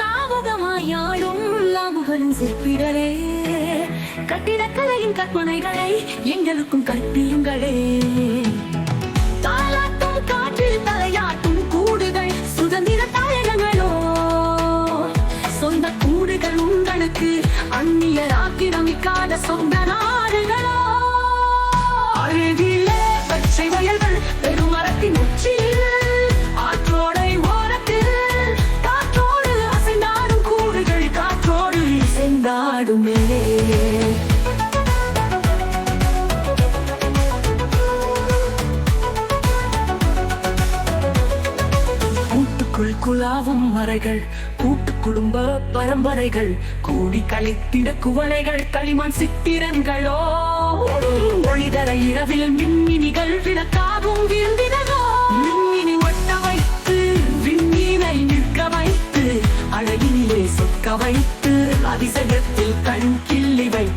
லாவகமாயாடும் லாபகன் சிற்பிடலே கட்டிடக்கலையின் கற்பனைகளை எங்களுக்கும் கற்பியுங்களே. தாலாட்டும் காற்றில் தலையாட்டும் கூடுகள் சுதந்திர தாயகங்களோ. சொந்த கூடுகள் உங்களுக்கு அந்நியராக்கிரமிக்காத சொந்த நாடுகள். உலாவும் குலாவும் மறைகள் கூட்டு குடும்ப பரம்பரைகள் கூடி கழித்திட குவளைகள் களிமண் சித்திரன்களோ ஒளிதர இரவில் மின்மினிகள் விளக்காகும் விருந்தினரோ. மின்மினி ஒட்ட வைத்து விண்மீனை நிற்க வைத்து அழகினிலே சொக்க வைத்து அதிசயத்தில் கண் கிள்ளி வைத்து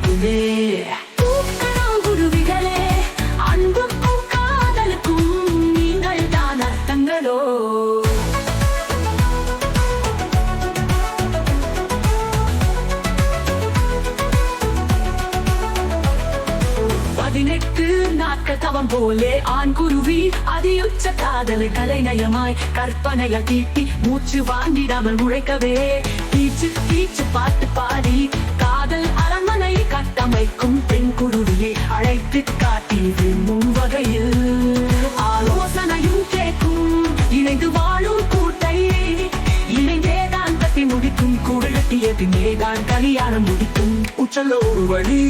பதினெட்டு நாட்கள் தவம் போலே ஆண் குருவி அதியுச்ச காதலை கலைநயமாய் கற்பனைய தீட்டி மூச்சு வாங்கிடாமல் முழைக்கவே பீச்சு பீச்சு பாட்டு பாடி காதல் அரண்மனை கட்டமைக்கும் பெண் குருவியை அழைத்து காட்டி விரும்பும் வகையில் ஆலோசனையும் கேட்கும் இணைந்து வாழும் கூட்டை. இணைந்தே தான் கட்டி முடிக்கும் கூடலட்டிய பின்னே தான் கல்யாணம் முடிக்கும். உச்சல ஒரு வழி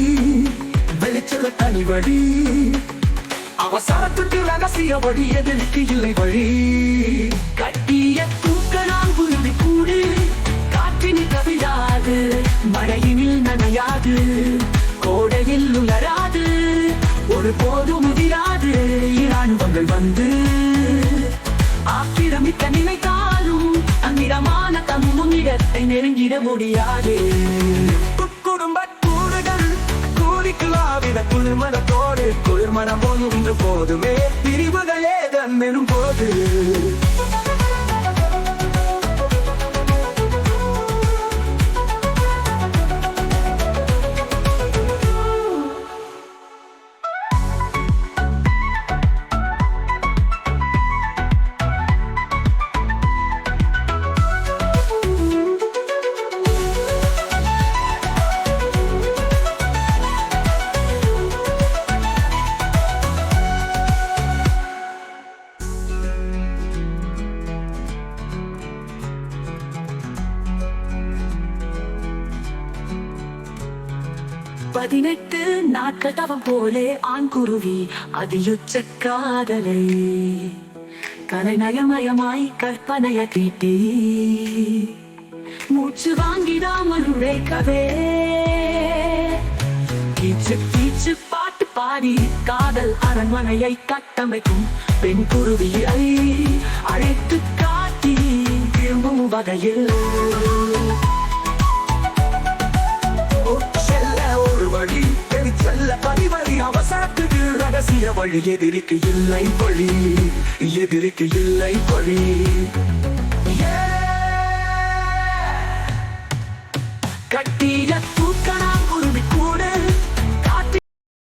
வெளிச்சல தனி வழி. அவசரத்துக்கு ரகசிய வழி எதிர்க்கு இல்லை வழி. கட்டிய தூக்கலாம் உறுதி கூடு காற்றினி கவிழாது மழையினில் நனையாது கோடையில் உலராது ஒரு போது முதிராது இராணுவங்கள் வந்து. ஆக்கிரமிக்க நினைத்தாலும் அந்நிறமான தம் முன்னிடத்தை நெருங்கிட முடியாது. கூலிக்கலாவிட குளிர்மனத்தோடு குளிர்மனம் ஒன்று போதுமே. பிரிவுகளே தன்னும் போது. பதினெட்டு நாட்கள் தவம் போலே ஆண் குருவி அதியுச்ச காதலை கலை நயமயமாய் கற்பனைய தீட்டி. மூச்சு வாங்கிடாமல் உழைக்கவே கீச்சு கீச்சு பாட்டு பாடி காதல் அரண்மனையை கட்டமைக்கும் பெண் குருவியை அழைத்து காட்டி திரும்பும் வகையில். செல்ல பதிவழி ரகசிய வழி எதிரிக்கு இல்லை வழி. எதிரிக்கு இல்லை வழி.